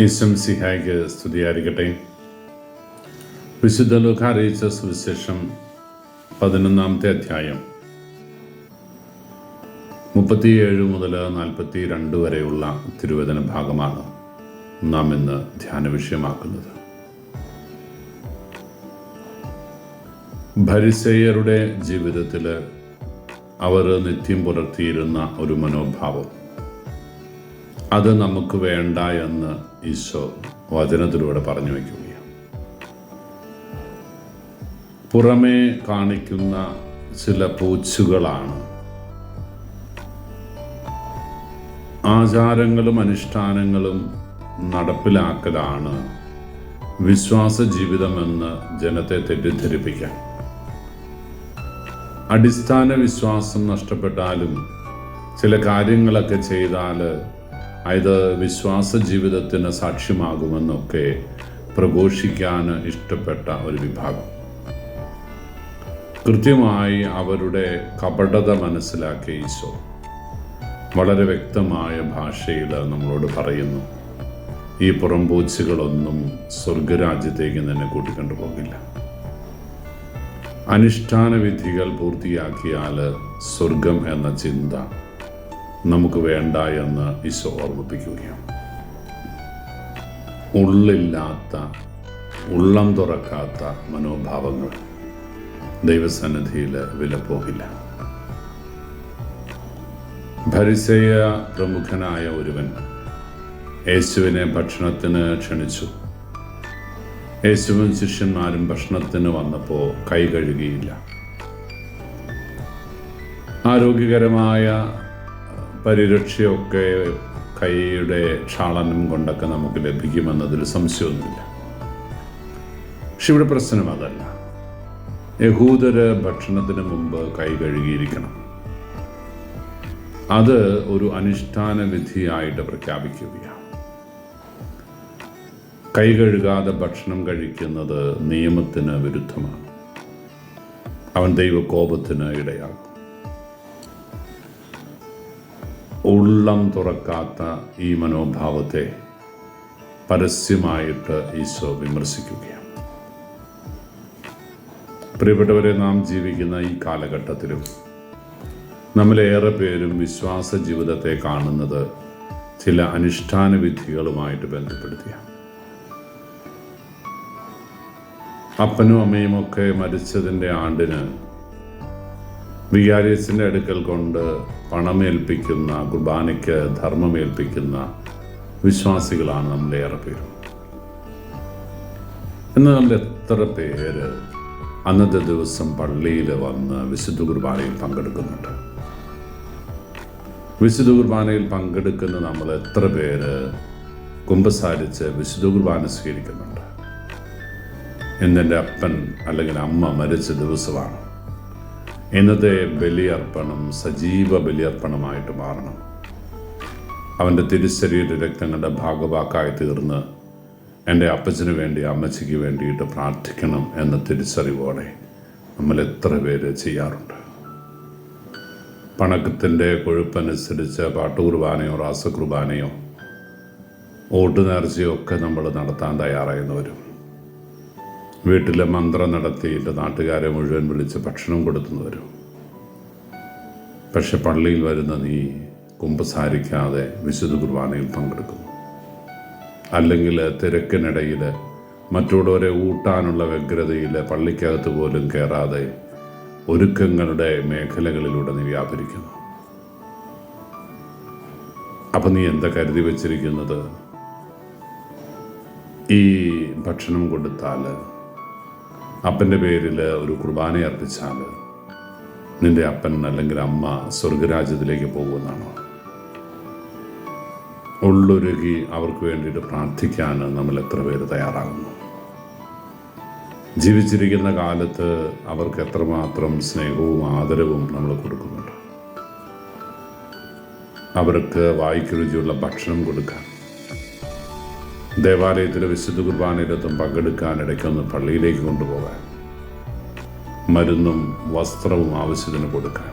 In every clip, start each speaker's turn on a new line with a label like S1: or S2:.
S1: ഈശ്വം സിഹായ്ക്ക് സ്തുതിയായിരിക്കട്ടെ. വിശുദ്ധ ലോക അറിയിച്ച സുവിശേഷം പതിനൊന്നാമത്തെ അധ്യായം. മുപ്പത്തിയേഴ് മുതൽ നാൽപ്പത്തി രണ്ട് വരെയുള്ള തിരുവചന ഭാഗമാണ് നാം ഇന്ന് ധ്യാന വിഷയമാക്കുന്നത്. ഭരിസേയരുടെ ജീവിതത്തിൽ അവർ നിത്യം പുലർത്തിയിരുന്ന ഒരു മനോഭാവം. അത് നമുക്ക് വേണ്ട എന്ന് ഈശോ വചനത്തിലൂടെ പറഞ്ഞു വയ്ക്കുകയാണ്. പുറമേ കാണിക്കുന്ന ചില പൂച്ചുകളാണ്. ആചാരങ്ങളും അനുഷ്ഠാനങ്ങളും നടപ്പിലാക്കലാണ് വിശ്വാസ ജീവിതമെന്ന് ജനത്തെ തെറ്റിദ്ധരിപ്പിക്കാൻ. അടിസ്ഥാന വിശ്വാസം നഷ്ടപ്പെട്ടാലും ചില കാര്യങ്ങളൊക്കെ ചെയ്താൽ അത് വിശ്വാസ ജീവിതത്തിന് സാക്ഷ്യമാകുമെന്നൊക്കെ പ്രഘോഷിക്കാൻ ഇഷ്ടപ്പെട്ട ഒരു വിഭാഗം. കൃത്യമായി അവരുടെ കപടത മനസ്സിലാക്കിയ ഈശോ വളരെ വ്യക്തമായ ഭാഷയിൽ നമ്മളോട് പറയുന്നു ഈ പുറംപൂച്ചുകളൊന്നും സ്വർഗരാജ്യത്തേക്ക് തന്നെ കൂട്ടിക്കൊണ്ടു പോകില്ല. അനുഷ്ഠാന വിധികൾ പൂർത്തിയാക്കിയാൽ സ്വർഗം എന്ന ചിന്ത നമുക്ക് വേണ്ട എന്ന് ഈശോ ഓർമ്മിപ്പിക്കുകയാണ്. ഉള്ളില്ലാത്ത ഉള്ളം തുറക്കാത്ത മനോഭാവങ്ങൾ ദൈവസന്നിധിയിൽ വിലപ്പോകില്ല. ഭരിസയ പ്രമുഖനായ ഒരുവൻ യേശുവിനെ ഭക്ഷണത്തിന് ക്ഷണിച്ചു. യേശുവും ശിഷ്യന്മാരും ഭക്ഷണത്തിന് വന്നപ്പോൾ കൈ കഴുകിയില്ല. ആരോഗ്യകരമായ പരിരക്ഷയൊക്കെ കൈയുടെ ക്ഷാളനം കൊണ്ടൊക്കെ നമുക്ക് ലഭിക്കുമെന്നതിൽ സംശയമൊന്നുമില്ല. പക്ഷെ ഇവിടെ പ്രശ്നം അതല്ല. യഹൂദര് ഭക്ഷണത്തിന് മുമ്പ് കൈ കഴുകിയിരിക്കണം. അത് ഒരു അനുഷ്ഠാന വിധിയായിട്ട് പ്രഖ്യാപിക്കുകയാണ്. കൈ കഴുകാതെ ഭക്ഷണം കഴിക്കുന്നത് നിയമത്തിന് വിരുദ്ധമാണ്. അവൻ ദൈവകോപത്തിന് ഇടയാകും ഉള്ളം തുറക്കാത്ത ഈ മനോഭാവത്തെ പരസ്യമായിട്ട് ഈശോ വിമർശിക്കുകയാണ്. പ്രിയപ്പെട്ടവരെ നാം ജീവിക്കുന്ന ഈ കാലഘട്ടത്തിലും നമ്മളേറെ പേരും വിശ്വാസ ജീവിതത്തെ കാണുന്നത് ചില അനുഷ്ഠാന വിധികളുമായിട്ട് ബന്ധപ്പെടുത്തിയാണ്. അപ്പനും അമ്മയും ഒക്കെ മരിച്ചതിന്റെ ആണ്ടിന് വികാരിയസിന്റെ അടുക്കൽ കൊണ്ട് പണമേൽപ്പിക്കുന്ന കുർബാനയ്ക്ക് ധർമ്മമേൽപ്പിക്കുന്ന വിശ്വാസികളാണ് നമ്മളേറെ പേരും. എന്നാൽ നമ്മൾ എത്ര പേര് അന്നത്തെ ദിവസം പള്ളിയിൽ വന്ന് വിശുദ്ധ കുർബാനയിൽ പങ്കെടുക്കുന്നുണ്ട്? വിശുദ്ധ കുർബാനയിൽ പങ്കെടുക്കുന്ന നമ്മൾ എത്ര പേര് കുമ്പസാരിച്ച് വിശുദ്ധ കുർബാന സ്വീകരിക്കുന്നുണ്ട്? എന്നെന്റെ അപ്പൻ അല്ലെങ്കിൽ അമ്മ മരിച്ച ദിവസമാണ്. ഇന്നത്തെ ബലിയർപ്പണം സജീവ ബലിയർപ്പണമായിട്ട് മാറണം. അവന്റെ തിരുശരീര രക്തങ്ങളുടെ ഭാഗവാക്കായി തീർന്ന് എന്റെ അപ്പച്ചന് വേണ്ടി അമ്മച്ചിക്ക് വേണ്ടിയിട്ട് പ്രാർത്ഥിക്കണം എന്ന തിരിച്ചറിവോടെ നമ്മൾ എത്ര പേര് ചെയ്യാറുണ്ട്? പണക്കത്തിന്റെ കൊഴുപ്പനുസരിച്ച് പാട്ടുകുർബാനയോ റാസകുർബാനയോ ഓട്ടുനേർച്ചയോ ഒക്കെ നമ്മൾ നടത്താൻ തയ്യാറായിരുന്നവരും വീട്ടിലെ മന്ത്രം നടത്തിയിട്ട് നാട്ടുകാരെ മുഴുവൻ വിളിച്ച് ഭക്ഷണം കൊടുത്തുന്നവരും പക്ഷെ പള്ളിയിൽ വരുന്ന നീ കുമ്പസാരിക്കാതെ വിശുദ്ധ കുർബാനയിൽ പങ്കെടുക്കുന്നു. അല്ലെങ്കിൽ തിരക്കിനിടയിൽ മറ്റുള്ളവരെ ഊട്ടാനുള്ള വ്യഗ്രതയിൽ പള്ളിക്കകത്ത് പോലും കയറാതെ ഒരുക്കങ്ങളുടെ മേഖലകളിലൂടെ നീ വ്യാപരിക്കുന്നു. അപ്പം നീ എന്താ കരുതി വച്ചിരിക്കുന്നത്? ഈ ഭക്ഷണം കൊടുത്താൽ അപ്പന്റെ പേരിൽ ഒരു കുർബാന അർപ്പിച്ചാൽ നിന്റെ അപ്പൻ അല്ലെങ്കിൽ അമ്മ സ്വർഗരാജ്യത്തിലേക്ക് പോകുമെന്നാണോ. ഉള്ളൊരുകി അവർക്ക് വേണ്ടിയിട്ട് പ്രാർത്ഥിക്കാൻ നമ്മൾ എത്ര പേര് തയ്യാറാകുന്നു? ജീവിച്ചിരിക്കുന്ന കാലത്ത് അവർക്ക് എത്രമാത്രം സ്നേഹവും ആദരവും നമ്മൾ കൊടുക്കുന്നുണ്ട്? അവർക്ക് വായിക്കുരുചിയുള്ള ഭക്ഷണം കൊടുക്കാൻ ദേവാലയത്തിലെ വിശുദ്ധ കുർബാനയിലെത്തും പങ്കെടുക്കാൻ ഇടയ്ക്കൊന്ന് പള്ളിയിലേക്ക് കൊണ്ടുപോകാൻ മരുന്നും വസ്ത്രവും ആവശ്യത്തിന് കൊടുക്കാൻ.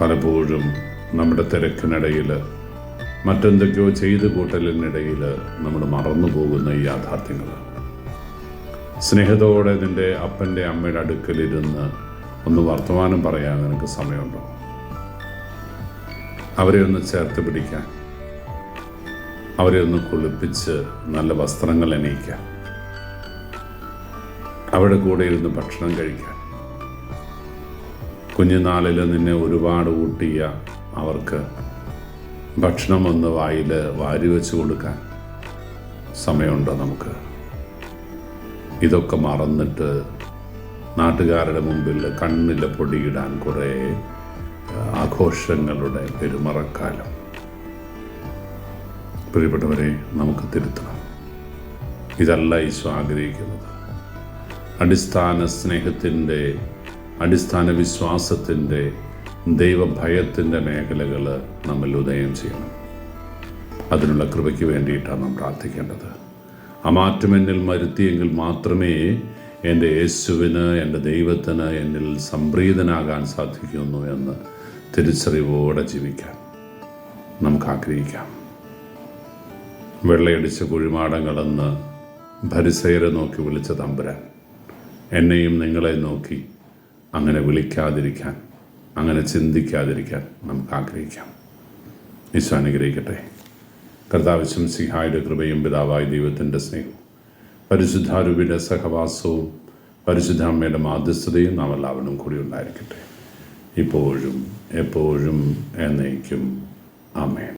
S1: പലപ്പോഴും നമ്മുടെ തിരക്കിനിടയിൽ മറ്റെന്തൊക്കെയോ ചെയ്തു കൂട്ടലിനിടയിൽ നമ്മൾ മറന്നു പോകുന്ന ഈ യാഥാർത്ഥ്യങ്ങൾ സ്നേഹത്തോടെ നിന്റെ അപ്പന്റെ അമ്മയുടെ അടുക്കലിരുന്ന് ഒന്ന് വർത്തമാനം പറയാൻ നിനക്ക് സമയമുണ്ടോ? അവരെ ഒന്ന് ചേർത്ത് പിടിക്കാൻ. അവരെ ഒന്ന് കുളിപ്പിച്ച് നല്ല വസ്ത്രങ്ങൾ അണിയിക്കാം. അവരുടെ കൂടെ ഇരുന്ന് ഭക്ഷണം കഴിക്കാം. കുഞ്ഞുനാളിൽ നിന്നെ ഒരുപാട് ഊട്ടിയ അവർക്ക് ഭക്ഷണം ഒന്ന് വായിൽ വാരി വെച്ച് കൊടുക്കാൻ സമയമുണ്ടോ നമുക്ക്? ഇതൊക്കെ മറന്നിട്ട് നാട്ടുകാരുടെ മുമ്പിൽ കണ്ണിലെ പൊടിയിടാൻ കുറേ ആഘോഷങ്ങളുടെ പെരുമറക്കാലം. പ്രിയപ്പെട്ടവരെ നമുക്ക് തിരുത്തണം ഇതല്ല ഈശോ ആഗ്രഹിക്കുന്നത്. അടിസ്ഥാന സ്നേഹത്തിന്റെ അടിസ്ഥാന വിശ്വാസത്തിന്റെ ദൈവഭയത്തിന്റെ മേഖലകൾ നമ്മൾ ഉദയം ചെയ്യണം. അതിനുള്ള കൃപയ്ക്ക് വേണ്ടിയിട്ടാണ് നാം പ്രാർത്ഥിക്കേണ്ടത്. ആ മാറ്റം എന്നിൽ വരുത്തിയെങ്കിൽ മാത്രമേ എന്റെ യേശുവിന് എന്റെ ദൈവത്തിന് എന്നിൽ സംപ്രീതനാകാൻ സാധിക്കുന്നു എന്ന് തിരിച്ചറിവോടെ ജീവിക്കാൻ നമുക്ക് ആഗ്രഹിക്കാം. വെള്ളയടിച്ച കടന്ന് ഭരിസയരെ നോക്കി വിളിച്ച തമ്പുരാൻ എന്നെയും നിങ്ങളെ നോക്കി അങ്ങനെ വിളിക്കാതിരിക്കാൻ അങ്ങനെ ചിന്തിക്കാതിരിക്കാൻ നമുക്ക് ആഗ്രഹിക്കാം. ഈശോ അനുഗ്രഹിക്കട്ടെ. കർത്താവശ്യം സിഹായുടെ കൃപയും പിതാവായ ദൈവത്തിന്റെ സ്നേഹവും പരിശുദ്ധാരൂപിയുടെ സഹവാസവും പരിശുദ്ധ അമ്മയുടെ മാധ്യസ്ഥതയും നാം എല്ലാവരും കൂടി ഉണ്ടായിരിക്കട്ടെ. ഇപ്പോഴും എപ്പോഴും എന്നേക്കും. ആമേൻ.